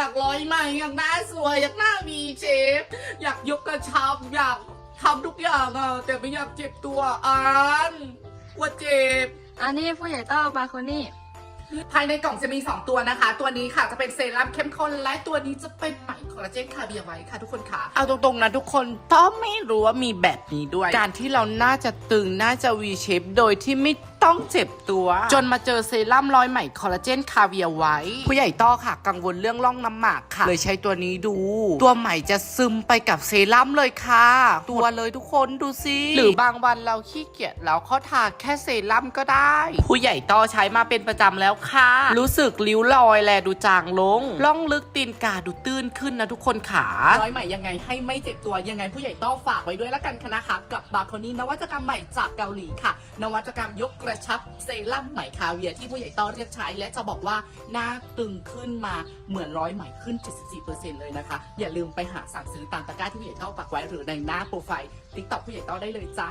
อยากร้อยใหม่อยากหน้าสวยอยากหน้ามีเชฟ อยากยกกระชับอยากทำทุกอย่างอะแต่ไม่อยากเจ็บตัวอ่านกลัวเจ็บ อันนี้ผู้ใหญ่โต้บาโคนี่ ภายในกล่องจะมี 2 ตัวนะคะ ตัวนี้ค่ะจะเป็นเซรั่มเข้มข้นและตัวนี้จะเป็นไหมคอลลาเจนคาเบียไว้ค่ะทุกคนค่ะ เอาตรงๆนะทุกคนต้องไม่รู้ว่ามีแบบนี้ด้วย การที่เราน่าจะตึงน่าจะ V shape โดยที่ไม่ต้องเจ็บตัว จนมาเจอเซรั่มร้อยไหมคอลลาเจนคาเบียไว้ ผู้ใหญ่ต้อค่ะ กังวลเรื่องร่องน้ำหมากค่ะ เลยใช้ตัวนี้ดู ตัวใหม่จะซึมไปกับเซรั่มเลยค่ะ ตัวเลยทุกคนดูสิหรือบางวันเราขี้เกียจแล้วเขาทาแค่เซรั่มก็ได้ ผู้ใหญ่ต้อใช้มาเป็นประจำแล้วค่ะ รู้สึกริ้วรอยแลดูจางลงล่องลึกตีนกาดูตื้นขึ้นนะทุกคนขาร้อยใหม่ยังไงให้ไม่เจ็บตัวยังไงผู้ใหญ่ต้อฝากไว้ด้วยละกันค่ะนะคะกับบาโคนี่นวัตกรรมใหม่จากเกาหลีค่ะ นวัตกรรมยกกระชับเซรั่มไหมคาเวียร์ที่ผู้ใหญ่ต้อเรียกใช้ และจะบอกว่าหน้าตึงขึ้นมาเหมือนร้อยไหมขึ้น 74%เลยนะคะ อย่าลืมไปหาสั่งซื้อตามตะกร้าที่ผู้ใหญ่ต้อปักไว้หรือในหน้าโปรไฟล์ติ๊กต็อกผู้ใหญ่ต้อได้เลยจ้า